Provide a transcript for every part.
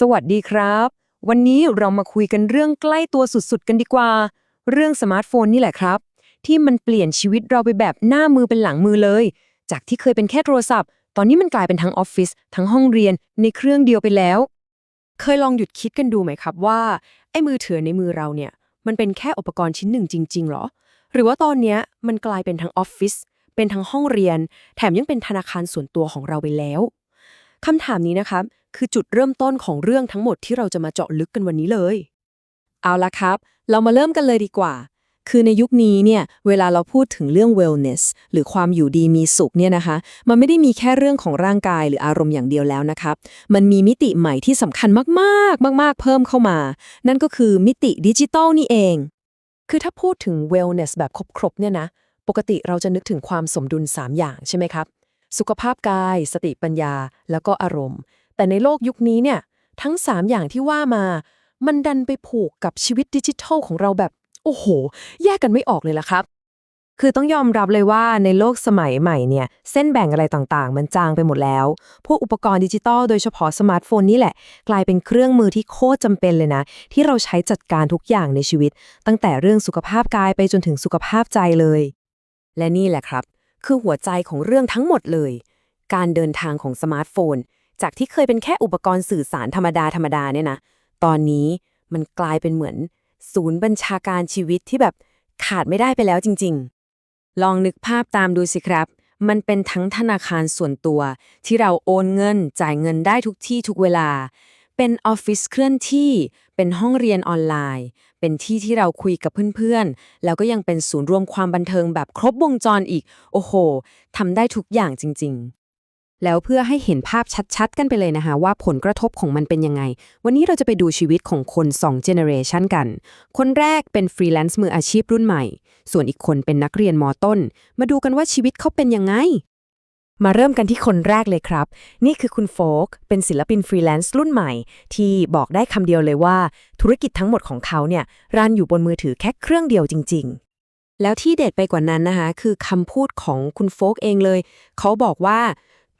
สวัสดีครับ วันนี้เรามาคุยกันเรื่องใกล้ตัวสุดๆ กันดีกว่า เรื่องสมาร์ทโฟนนี่แหละครับ ที่มันเปลี่ยนชีวิตเราไปแบบหน้ามือเป็นหลังมือเลย จากที่เคยเป็นแค่โทรศัพท์ ตอนนี้มันกลายเป็นทั้งออฟฟิศทั้งห้องเรียนในเครื่องเดียวไปแล้ว เคยลองหยุดคิดกันดูไหมครับว่าไอ้มือถือในมือเราเนี่ย มันเป็นแค่อุปกรณ์ชิ้นหนึ่งจริง ๆหรอ หรือว่าตอนเนี้ยมันกลายเป็นทั้งออฟฟิศเป็นทั้งห้องเรียน แถมยังเป็นธนาคารส่วนตัวของเราไปแล้วคำถามนี้นะครับ คือจุดเริ่มต้นของเรื่องทั้งหมดที่เราจะมาเจาะลึกกันวันนี้เลย เอาละครับ เรามาเริ่มกันเลยดีกว่า คือในยุคนี้เนี่ย เวลาเราพูดถึงเรื่อง wellness หรือความอยู่ดีมีสุขเนี่ยนะคะ มันไม่ได้มีแค่เรื่องของร่างกายหรืออารมณ์อย่างเดียวแล้วนะครับ มันมีมิติใหม่ที่สำคัญมากๆ มาก ๆ เพิ่มเข้ามา นั่นก็คือมิติดิจิตอลนี่เอง คือถ้าพูดถึง wellness แบบครบๆเนี่ยนะ ปกติเราจะนึกถึงความสมดุล 3 อย่างใช่ไหมครับ สุขภาพกาย สติปัญญา แล้วก็อารมณ์ แต่ในโลกยุคนี้เนี่ยทั้ง 3 อย่างที่ว่ามา มันดันไปผูกกับชีวิตดิจิทัลของเราแบบ โอ้โห แยกกันไม่ออกเลยละครับ คือต้องยอมรับเลยว่าในโลกสมัยใหม่เนี่ย เส้นแบ่งอะไรต่างๆ มันจางไปหมดแล้ว พวกอุปกรณ์ดิจิตอลโดยเฉพาะสมาร์ทโฟนนี่แหละ กลายเป็นเครื่องมือที่โคตรจำเป็นเลยนะ ที่เราใช้จัดการทุกอย่างในชีวิต ตั้งแต่เรื่องสุขภาพกายไปจนถึงสุขภาพใจเลย และนี่แหละครับ คือหัวใจของเรื่องทั้งหมดเลย การเดินทางของสมาร์ทโฟน จากที่เคยเป็นแค่อุปกรณ์สื่อสารธรรมดาธรรมดาเนี่ยนะตอนนี้มันกลายเป็นเหมือน ศูนย์บัญชาการชีวิตที่แบบขาดไม่ได้ไปแล้วจริง ๆ ลองนึกภาพตามดูสิครับ มันเป็นทั้งธนาคารส่วนตัว ที่เราโอนเงินจ่ายเงินได้ทุกที่ทุกเวลา เป็นออฟฟิศเคลื่อนที่ เป็นห้องเรียนออนไลน์ เป็นที่ที่เราคุยกับเพื่อนๆ แล้วก็ยังเป็นศูนย์รวมความบันเทิงแบบครบวงจรอีก โอ้โหทำได้ทุกอย่างจริงๆ แล้วเพื่อให้เห็นภาพชัดๆ กันไปเลยนะคะว่าผลกระทบของมันเป็นยังไง วันนี้เราจะไปดูชีวิตของคน2 generation กัน คนแรกเป็นฟรีแลนซ์มืออาชีพรุ่นใหม่ ส่วนอีกคนเป็นนักเรียนมต้น มาดูกันว่าชีวิตเขาเป็นยังไง มาเริ่มกันที่คนแรกเลยครับ นี่คือคุณโฟก เป็นศิลปินฟรีแลนซ์รุ่นใหม่ ที่บอกได้คำเดียวเลยว่า ธุรกิจทั้งหมดของเขาเนี่ยรันอยู่บนมือถือแค่เครื่องเดียวจริง ๆแล้วที่เด็ดไปกว่านั้นนะคะ คือคำพูดของคุณโฟกเองเลย เขาบอกว่า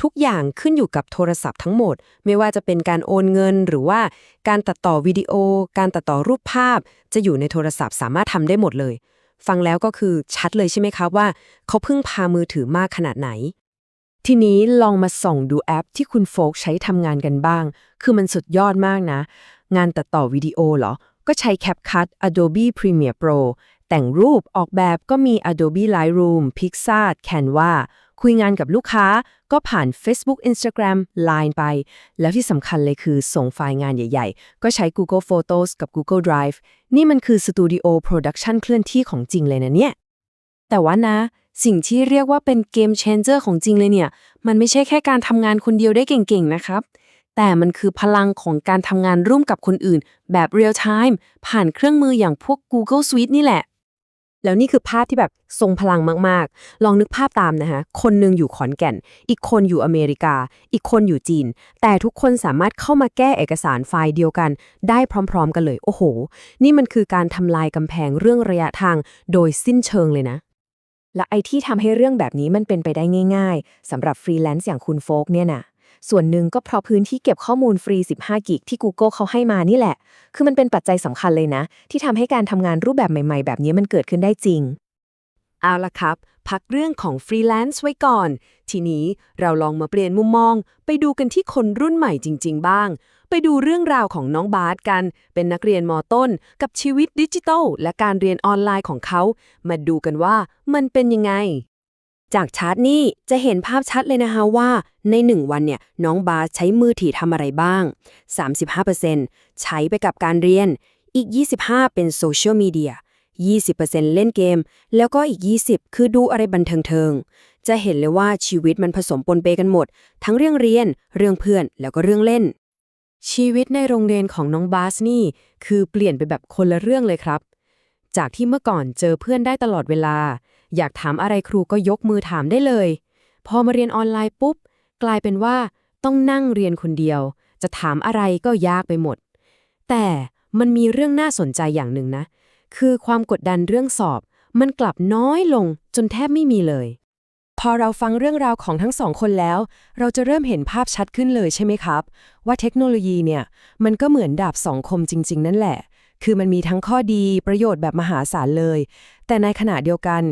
ทุกอย่างขึ้นอยู่กับโทรศัพท์ทั้งหมด ไม่ว่าจะเป็นการโอนเงินหรือว่าการตัดต่อวิดีโอ การตัดต่อรูปภาพ จะอยู่ในโทรศัพท์สามารถทำได้หมดเลย ฟังแล้วก็คือชัดเลยใช่ไหมครับว่า เขาเพิ่งพามือถือมากขนาดไหน ทีนี้ลองมาส่องดูแอปที่คุณโฟกใช้ทำงานกันบ้าง คือมันสุดยอดมากนะ งานตัดต่อวิดีโอเหรอ ก็ใช้ CapCut Adobe Premiere Pro แต่งรูปออกแบบก็มี Adobe Lightroom Pixar Canva คุยงานกับลูกค้าก็ผ่าน Facebook Instagram Line ไป แล้วที่สำคัญเลยคือส่งไฟล์งานใหญ่ ๆ ก็ใช้ Google Photos กับ Google Drive นี่มันคือสตูดิโอโปรดักชันเคลื่อนที่ของจริงเลยนะเนี่ย แต่ว่านะ สิ่งที่เรียกว่าเป็นเกม changer ของจริงเลยเนี่ย มันไม่ใช่แค่การทำงานคนเดียวได้เก่งๆ นะครับ แต่มันคือพลังของการทำงานร่วมกับคนอื่น แบบ real time ผ่านเครื่องมืออย่างพวก Google Suite นี่แหละ แล้วนี่คือภาพที่แบบทรงพลังมากๆ ลองนึกภาพตามนะคะคนหนึ่งอยู่ขอนแก่น อีกคนอยู่อเมริกา อีกคนอยู่จีน แต่ทุกคนสามารถเข้ามาแก้เอกสารไฟล์เดียวกัน ได้พร้อมๆ กันเลย โอ้โห นี่มันคือการทำลายกำแพงเรื่องระยะทางโดยสิ้นเชิงเลยนะ และไอที่ทำให้เรื่องแบบนี้มันเป็นไปได้ง่าย ๆสำหรับฟรีแลนซ์อย่างคุณโฟกเนี่ยนะ ส่วนหนึ่งก็เพราะพื้นที่เก็บข้อมูลฟรี 15 กิกที่ Google เขาให้มานี่แหละ คือมันเป็นปัจจัยสำคัญเลยนะ ที่ทำให้การทำงานรูปแบบใหม่ ๆ แบบนี้มันเกิดขึ้นได้จริง เอาละครับ พักเรื่องของฟรีแลนซ์ไว้ก่อน ทีนี้เราลองมาเปลี่ยนมุมมอง ไปดูกันที่คนรุ่นใหม่จริง ๆ บ้าง ไปดูเรื่องราวของน้องบาสกัน เป็นนักเรียนมต้น กับชีวิตดิจิทัลและการเรียนออนไลน์ของเขา มาดูกันว่ามันเป็นยังไง จากชาร์ตนี้จะเห็นภาพชัดเลยนะคะว่าใน 1 วันเนี่ยน้องบาสใช้มือถือทำอะไรบ้าง 35%ใช้ไปกับการเรียน อีก 25 เป็นโซเชียลมีเดีย 20%เล่นเกม แล้วก็อีก 20 คือดูอะไรบันเทิงๆจะเห็นเลยว่าชีวิตมันผสมปนเปกันหมด ทั้งเรื่องเรียน เรื่องเพื่อนแล้วก็เรื่องเล่น ชีวิตในโรงเรียนของน้องบาสนี่ คือเปลี่ยนไปแบบคนละเรื่องเลยครับ จากที่เมื่อก่อนเจอเพื่อนได้ตลอดเวลา อยากถามอะไรครูก็ยกมือถามได้เลย พอมาเรียนออนไลน์ปุ๊บ กลายเป็นว่าต้องนั่งเรียนคนเดียว จะถามอะไรก็ยากไปหมด แต่มันมีเรื่องน่าสนใจอย่างหนึ่งนะ คือความกดดันเรื่องสอบ มันกลับน้อยลงจนแทบไม่มีเลย พอเราฟังเรื่องราวของทั้งสองคนแล้ว เราจะเริ่มเห็นภาพชัดขึ้นเลยใช่ไหมครับ ว่าเทคโนโลยีเนี่ย มันก็เหมือนดาบสองคมจริง ๆ นั่นแหละ คือมันมีทั้งข้อดีประโยชน์แบบมหาศาลเลย แต่ในขณะเดียวกัน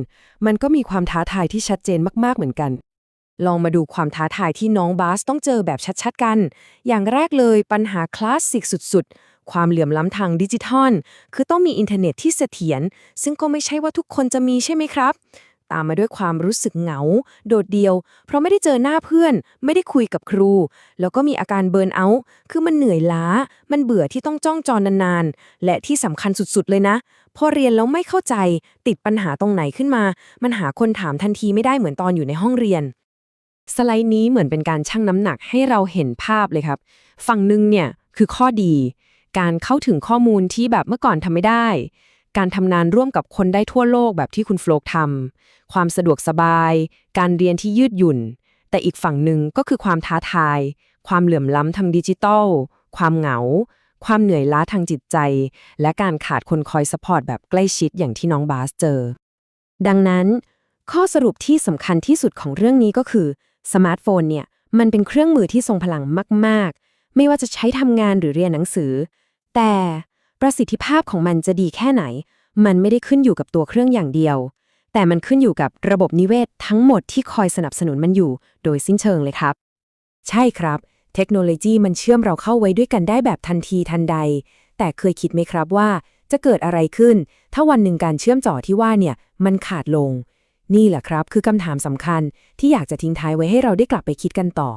มันก็มีความท้าทายที่ชัดเจนมากๆเหมือนกัน ลองมาดูความท้าทายที่น้องบาสต้องเจอแบบชัดๆกัน อย่างแรกเลยปัญหาคลาสสิกสุดๆ ความเหลื่อมล้ำทางดิจิทัล คือต้องมีอินเทอร์เน็ตที่เสถียรซึ่งก็ไม่ใช่ว่าทุกคนจะมีใช่ไหมครับ ตามมาด้วยความรู้สึกเหงา โดดเดี่ยว เพราะไม่ได้เจอหน้าเพื่อน ไม่ได้คุยกับครู แล้วก็มีอาการเบิร์นเอาท์คือมันเหนื่อยล้า มันเบื่อที่ต้องจ้องจอนานๆ และที่สำคัญสุดๆเลยนะ พอเรียนแล้วไม่เข้าใจ ติดปัญหาตรงไหนขึ้นมา มันหาคนถามทันทีไม่ได้เหมือนตอนอยู่ในห้องเรียนสไลด์นี้เหมือนเป็นการชั่งน้ำหนักให้เราเห็นภาพเลยครับ ฝั่งหนึ่งเนี่ยคือข้อดี การเข้าถึงข้อมูลที่แบบเมื่อก่อนทำไม่ได้ การทำงานร่วมกับคนได้ทั่วโลกแบบที่คุณโฟลกทำความสะดวกสบาย การเรียนที่ยืดหยุ่น แต่อีกฝั่งหนึ่งก็คือความท้าทาย ความเหลื่อมล้ำทางดิจิทัล ความเหงา ความเหนื่อยล้าทางจิตใจ และการขาดคนคอยสปอร์ตแบบใกล้ชิดอย่างที่น้องบาสเจอ ดังนั้น ข้อสรุปที่สำคัญที่สุดของเรื่องนี้ก็คือสมาร์ทโฟนเนี่ยมันเป็นเครื่องมือที่ทรงพลังมาก ๆ ไม่ว่าจะใช้ทำงานหรือเรียนหนังสือ แต่ ประสิทธิภาพของมันจะดีแค่ไหน มันไม่ได้ขึ้นอยู่กับตัวเครื่องอย่างเดียว แต่มันขึ้นอยู่กับระบบนิเวศทั้งหมดที่คอยสนับสนุนมันอยู่ โดยสิ้นเชิงเลยครับ ใช่ครับ เทคโนโลยีมันเชื่อมเราเข้าไว้ด้วยกันได้แบบทันทีทันใด แต่เคยคิดไหมครับว่า จะเกิดอะไรขึ้น ถ้าวันหนึ่งการเชื่อมต่อที่ว่าเนี่ยมันขาดลง นี่แหละครับ คือคำถามสำคัญที่อยากจะทิ้งท้ายไว้ให้เราได้กลับไปคิดกันต่อ